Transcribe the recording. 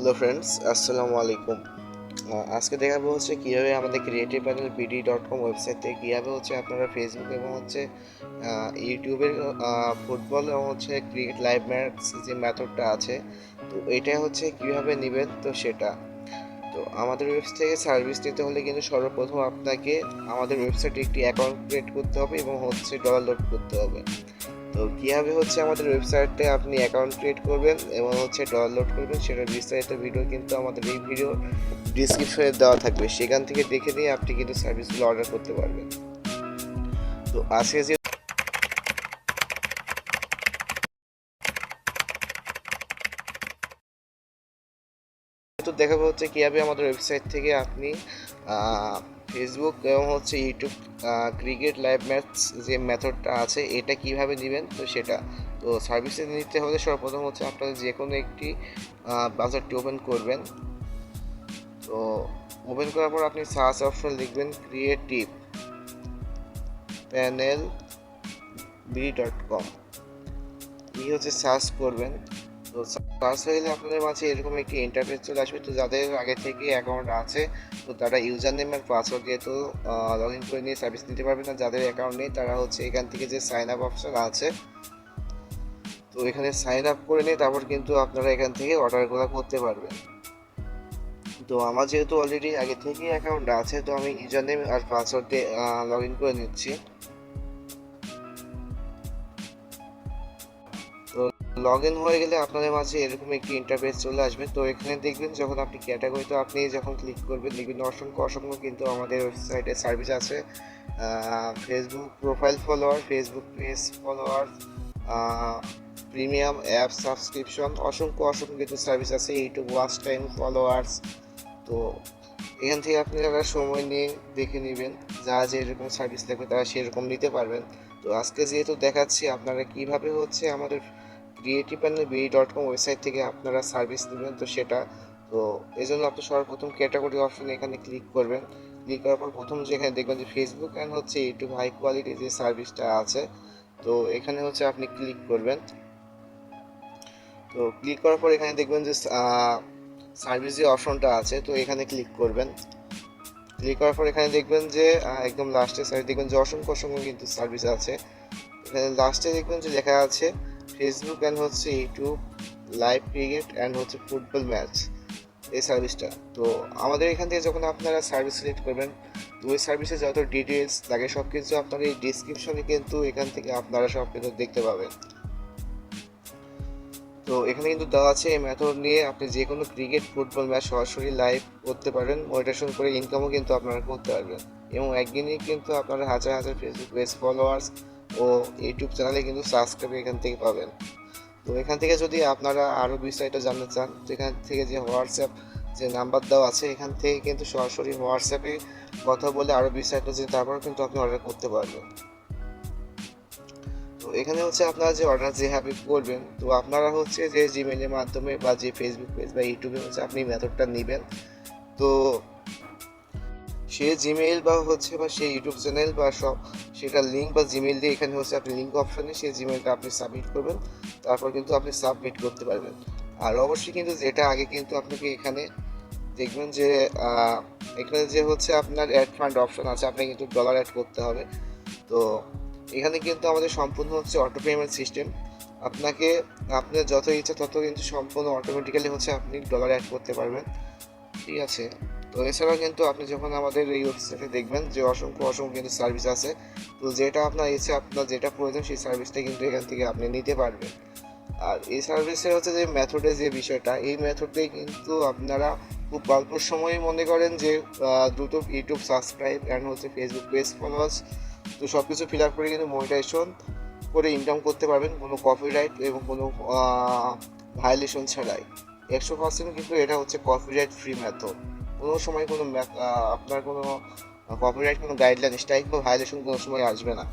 Hello friends আসসালামু আলাইকুম আজকে দেখাবো হচ্ছে কীভাবে আমাদের creative panel BD dot com website থেকে কীভাবে হচ্ছে আপনারা ফেসবুক এবং হচ্ছে ইউটিউবের ফুটবল এবং হচ্ছে ক্রিকেট লাইভ ম্যাচ যে মেথডটা আছে, তো এটা হচ্ছে কীভাবে নেবেন, তো সেটা। তো আমাদের ওয়েবসাইট থেকে সার্ভিস নিতে হলে কিন্তু সর্বপ্রথম আপনাকে আমাদের ওয়েবসাইটে একটি অ্যাকাউন্ট ক্রিয়েট করতে হবে এবং হচ্ছে ডলার লোড করতে হবে। তো কীভাবে হচ্ছে আমাদের ওয়েবসাইটে আপনি অ্যাকাউন্ট ক্রিয়েট করবেন এবং হচ্ছে ডাউনলোড করবেন, সেটার বিস্তারিত ভিডিও কিন্তু আমাদের এই ভিডিও ডিসক্রিপশনে দেওয়া থাকবে। সেখান থেকে দেখে নিয়ে আপনি কিন্তু সার্ভিসগুলো অর্ডার করতে পারবেন। তো আজকে যে তো দেখাবো হচ্ছে কীভাবে আমাদের ওয়েবসাইট থেকে আপনি ফেসবুক এবং হচ্ছে ইউটিউব ক্রিকেট লাইভ ম্যাচ যে মেথডটা আছে, এটা কীভাবে নেবেন? তো সেটা, তো সার্ভিসে নিতে হলে সর্বপ্রথম হচ্ছে আপনারা যে কোনো একটি ব্রাউজারটি ওপেন করবেন। তো ওপেন করার পর আপনি সার্চ অপশন লিখবেন creative panel B dot com এই হচ্ছে সার্চ করবেন। তো সার্চ হয়ে আপনাদের মাঝে এরকম একটি ইন্টারফেস চলে আসবে। তো যাদের আগে থেকে অ্যাকাউন্ট আছে, তো তারা ইউজার নেম আর পাসওয়ার্ড দিয়ে তো লগ ইন করে নিয়ে সার্ভিস নিতে পারবে না। যাদের অ্যাকাউন্ট নেই, তারা হচ্ছে এখান থেকে যে সাইন আপ অপশন আছে, তো এখানে সাইন আপ করে নিয়ে তারপর কিন্তু আপনারা এখান থেকে অর্ডারগুলো করতে পারবেন। তো আমার যেহেতু অলরেডি আগে থেকেই অ্যাকাউন্ট আছে, তো আমি ইউজার নেম আর পাসওয়ার্ড দিয়ে লগ ইন করে নিচ্ছি। লগ ইন হয়ে গেলে আপনাদের মাঝে এরকম একটি ইন্টারফেস চলে আসবে। তো এখানে দেখবেন যখন আপনি ক্যাটাগরিতে আপনি যখন ক্লিক করবেন, দেখবেন অসংখ্য অসংখ্য কিন্তু আমাদের ওয়েবসাইটে সার্ভিস আছে। Facebook profile follower Facebook page follower premium app subscription অসংখ্য অসংখ্য কিন্তু সার্ভিস আছে। ইউটিউব ওয়াচ টাইম ফলোয়ার্স তো এখান থেকে আপনারা সময় নিয়ে দেখে নেবেন, যারা যেরকম সার্ভিস লাগবে তারা সেরকম নিতে পারবেন। তো আজকে যেহেতু দেখাচ্ছি, আপনারা কীভাবে হচ্ছে আমাদের creative panel B dot com website থেকে আপনারা সার্ভিস নেবেন, তো সেটা, তো এই জন্য আপনি সর্বপ্রথম ক্যাটাগরি অপশনে এখানে ক্লিক করবেন। ক্লিক করার পর প্রথম যে এখানে দেখবেন যে ফেসবুক অ্যান্ড হচ্ছে ইউটিউব হাই কোয়ালিটি যে সার্ভিসটা আছে, তো এখানে হচ্ছে আপনি ক্লিক করবেন। তো ক্লিক করার পর এখানে দেখবেন যে সার্ভিস যে অপশনটা আছে, তো এখানে ক্লিক করবেন। ক্লিক করার পর এখানে দেখবেন যে একদম লাস্টে সাইড দেখবেন যে অসংখ্য অসংখ্য কিন্তু সার্ভিস আছে। এখানে লাস্টে দেখবেন যে লেখা আছে ফেসবুক অ্যান্ড হচ্ছে ইউটিউব লাইভ ক্রিকেট অ্যান্ড হচ্ছে ফুটবল ম্যাচ এই সার্ভিসটা তো আমাদের এখান থেকে যখন আপনারা সার্ভিস সিলেক্ট করবেন, তো ওই সার্ভিসে যত ডিটেলস লাগে সব কিছু আপনার এই ডিসক্রিপশনে কিন্তু এখান থেকে আপনারা সব কিছু দেখতে পাবেন। তো এখানে কিন্তু দেওয়া আছে এই মেথড নিয়ে আপনি যে কোনো ক্রিকেট ফুটবল ম্যাচ সরাসরি লাইভ করতে পারেন। মনিটেশন করে ইনকামও কিন্তু আপনারা করতে পারবেন। এবং একদিনই কিন্তু আপনারা হাজার হাজার ফেসবুক পেজ ফলোয়ার্স ও ইউটিউব চ্যানেলে কিন্তু সাবস্ক্রাইব এখান থেকে পাবেন। তো এখান থেকে যদি আপনারা আরও বিস্তারিত জানতে চান, তো এখান থেকে যে হোয়াটসঅ্যাপ যে নাম্বার দেওয়া আছে, এখান থেকে কিন্তু সরাসরি হোয়াটসঅ্যাপে কথা বলে আরও বিস্তারিত যে তারপর কিন্তু আপনি অর্ডার করতে পারবেন। তো এখানে হচ্ছে আপনারা যে অর্ডার যেভাবে করবেন, তো আপনারা হচ্ছে যে জিমেলের মাধ্যমে বা যে ফেসবুক পেজ বা ইউটিউবে হচ্ছে আপনি মেথডটা নেবেন। তো সে জিমেইল বা হচ্ছে বা সে ইউটিউব চ্যানেল বা সব সেটা লিঙ্ক বা জিমেইল দিয়ে এখানে হচ্ছে আপনি লিঙ্ক অপশানে সেই জিমেইলটা আপনি সাবমিট করবেন। তারপর কিন্তু আপনি সাবমিট করতে পারবেন। আর অবশ্যই কিন্তু যেটা আগে কিন্তু আপনাকে এখানে দেখবেন যে এখানে যে হচ্ছে আপনার অ্যাড ফান্ড অপশন আছে, আপনাকে কিন্তু ডলার অ্যাড করতে হবে। তো এখানে কিন্তু আমাদের সম্পূর্ণ হচ্ছে অটো পেমেন্ট সিস্টেম আপনাকে, আপনার যত ইচ্ছা তত কিন্তু সম্পূর্ণ অটোমেটিক্যালি হচ্ছে আপনি ডলার অ্যাড করতে পারবেন। ঠিক আছে? তো এছাড়াও কিন্তু আপনি যখন আমাদের এই ওয়েবসাইটে দেখবেন যে অসংখ্য অসংখ্য কিন্তু সার্ভিস আছে, তো যেটা আপনার ইচ্ছে আপনার যেটা প্রয়োজন সেই সার্ভিসটা কিন্তু এখান থেকে আপনি নিতে পারবেন। আর এই সার্ভিসের হচ্ছে যে মেথডের যে বিষয়টা, এই মেথডে কিন্তু আপনারা খুব অল্প সময়ে মনে করেন যে দ্রুত ইউটিউব সাবস্ক্রাইব অ্যান্ড হচ্ছে ফেসবুক পেজ ফলোয়ার্স তো সব কিছু ফিল আপ করে কিন্তু মনিটাইজেশন করে ইনকাম করতে পারবেন, কোনো কপিরাইট এবং কোনো ভায়োলেশন ছাড়াই। একশো পার্সেন্ট কিন্তু এটা হচ্ছে কপিরাইট ফ্রি মেথড কোনো সময় কোনো আপনার কোনো কপিরাইট কোনো গাইডলাইন স্ট্রাইক বা ভায়োলেশন কোনো সময় আসবে না।